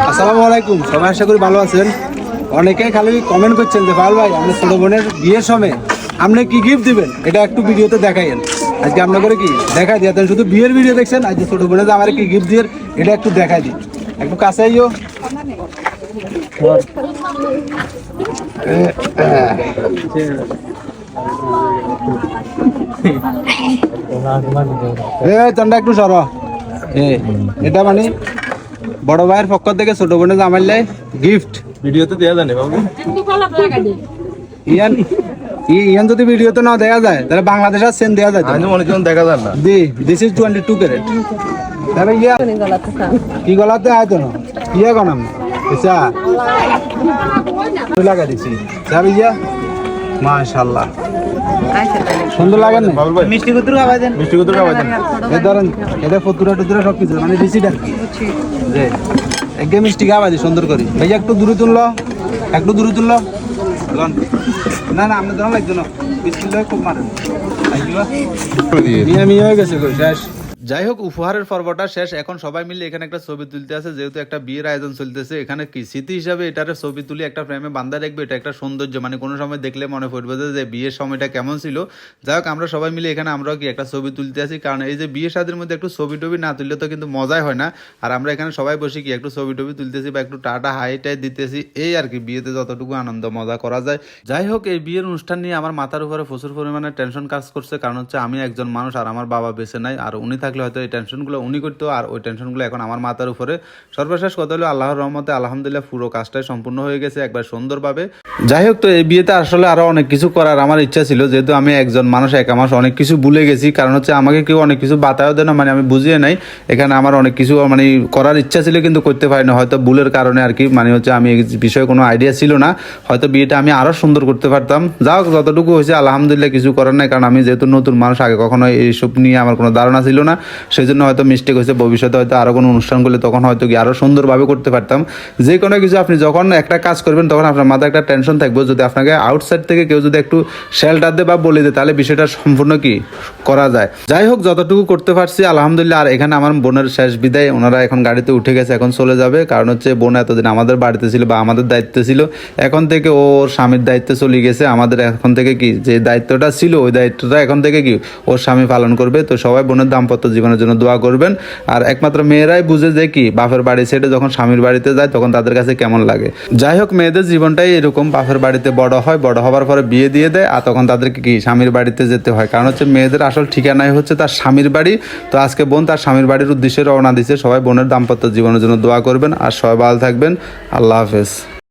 আসসালামু আলাইকুম, সবাই আশা করি ভালো আছেন। অনেকেই খালি কমেন্ট করছেন যে পাল ভাই আপনার ছোট বোনের বিয়ের সময় আপনি কি গিফট দিবেন? এটা একটু ভিডিওতে দেখাইন আজকে আপনার করে কি? দেখাই দিয়ে শুধু বিয়ের ভিডিও দেখছেন, আজকে ছোট বোনের আমার কি গিফট দিয়ে এটা একটু দেখাই দিই। একটু কাছে আইও। এ একটু সর। এটা মানে বড় ভাইয়ের পক্ষ থেকে ছোট বোনের জামাইলে গিফট ভিডিওতে দেওয়া জানে বাবু? ইয়ান ই- ইয়ান যদি ভিডিওতে না দেখা যায় তাহলে বাংলাদেশ আর সেন দেওয়া যায় আমি অনেকজন দেখা যান না। The this is twenty two carat তাহলে ইয়া কি গলাতে আয়তো না? ইয়া গনাম আচ্ছা। লাগা দিছি। যাবি ইয়া মাশাআল্লাহ। সুন্দর লাগে না? বাবুল ভাই। মিষ্টি কুতুর খাওয়াই দেন মিষ্টি কুতুর খাওয়াই দেন এ ধরেন এটা ফতুরা টুতুরা সব কিছু মানে রিসিট আর যে একদম মিষ্টি খাওয়া দি সুন্দর করি। ভাইয়া একটু দূরে তুললো একটু দূরে তুললো। না না আপনি ধরুন লাগতো না। বিসমিল্লাহ খুব মারেন। মিয়া মিয়া হয়ে গেছে শেষ। যাই হোক উপহারের পর্বটা শেষ। এখন সবাই মিলে এখানে একটা ছবি তুলতে আছে। যেহেতু একটা বিয়ের আয়োজন চলতেছে, এখানে কি স্মৃতি হিসাবে এটার ছবি তুলি একটা ফ্রেমে বান্ধা রাখবে, এটা একটা সৌন্দর্য। মানে কোনো সময় দেখলে মনে পড়বে যে বিয়ের সময়টা কেমন ছিল। যাই হোক, আমরা সবাই মিলে এখানে আমরাও কি একটা ছবি তুলতে আছি। কারণ এই যে বিয়ে শাদির মধ্যে একটু ছবি টবি না তুললে তো কিন্তু মজাই হয় না। আর আমরা এখানে সবাই বসে কি একটু ছবি টবি তুলতেছি বা একটু টাটা, হাই টাই দিতেছি। এই আর কি, বিয়েতে যতটুকু আনন্দ, মজা করা যায়। যাই হোক, এই বিয়ের অনুষ্ঠান নিয়ে আমার মাথার উপরে প্রচুর পরিমাণে টেনশন কাজ করছে। কারণ হচ্ছে আমি একজন মানুষ আর আমার বাবা বেঁচে নাই, আর উনি থাকলে হয়তো এই টেনশনগুলো উনি করতো, আর ওই টেনশনগুলো এখন আমার মাথার উপরে। সর্বশেষ কথা হলো, আল্লাহর রহমতে আলহামদুলিল্লাহ পুরো কাজটাই সম্পূর্ণ হয়ে গেছে, একবার সুন্দরভাবে। যাই হোক, তো এই বিয়েতে আসলে আরও অনেক কিছু করার আমার ইচ্ছা ছিল, যেহেতু আমি একজন মানুষ, এক মাস অনেক কিছু ভুলে গেছি। কারণ হচ্ছে আমাকে কেউ অনেক কিছু বাতায়ও দেয় না মানে আমি বুঝিয়ে নাই। এখানে আমার অনেক কিছু মানে করার ইচ্ছা ছিল, কিন্তু করতে পারি না। হয়তো ভুলের কারণে আর কি মানে হচ্ছে আমি এই বিষয়ে কোনো আইডিয়া ছিল না। হয়তো বিয়েটা আমি আরও সুন্দর করতে পারতাম। যা হোক, যতটুকু হয়েছে, আলহামদুলিল্লাহ কিছু করার নাই, কারণ আমি যেহেতু নতুন মানুষ, আগে কখনো এইসব নিয়ে আমার কোনো ধারণা ছিল না। সেই জন্য হয়তো মিস্টেক হয়েছে, ভবিষ্যতে হয়তো আরও কোনো অনুষ্ঠান করলে তখন হয়তো কি আরও সুন্দরভাবে করতে পারতাম। যে কোনো কিছু আপনি যখন একটা কাজ করবেন, তখন আপনার মাথায় একটা টেনশন থাকবে। যদি আপনাকে আউটসাইড থেকে কেউ যদি একটু শেল্টার দেয় বা বলে দেয়, তাহলে বিষয়টা সম্পূর্ণ কি করা যায়। যাই হোক, যতটুকু করতে পারছি, আলহামদুলিল্লাহ। আর এখানে আমার বোনের শেষ বিদায়। ওনারা এখন গাড়িতে উঠে গেছে, এখন চলে যাবে। কারণ হচ্ছে বোন এতদিন আমাদের বাড়িতে ছিল বা আমাদের দায়িত্বে ছিল। এখন থেকে ওর স্বামীর দায়িত্বে চলে গেছে। আমাদের এখন থেকে কি যে দায়িত্বটা ছিল, ওই দায়িত্বটা এখন থেকে কি ওর স্বামী পালন করবে। তো সবাই বোনের দাম্পত্য জীবনের জন্য দোয়া করবেন। আর একমাত্র মেয়েরাই বুঝে যে কি, বাপের বাড়ি ছেড়ে যখন স্বামীর বাড়িতে যায়, তখন তাদের কাছে কেমন লাগে। যাই হোক, মেয়েদের জীবনটাই এরকম, বাপের বাড়িতে বড় হয়, বড় হওয়ার পরে বিয়ে দিয়ে দেয়, আর তখন তাদেরকে কি স্বামীর বাড়িতে যেতে হয়। কারণ হচ্ছে মেয়েদের আসল ঠিকানাই হচ্ছে তার স্বামীর বাড়ি। তো আজকে বোন তার স্বামীর বাড়ির উদ্দেশ্যে রওনা দিচ্ছে সবাই বোনের দাম্পত্য জীবনের জন্য দোয়া করবেন, আর সবাই ভালো থাকবেন। আল্লাহ হাফেজ।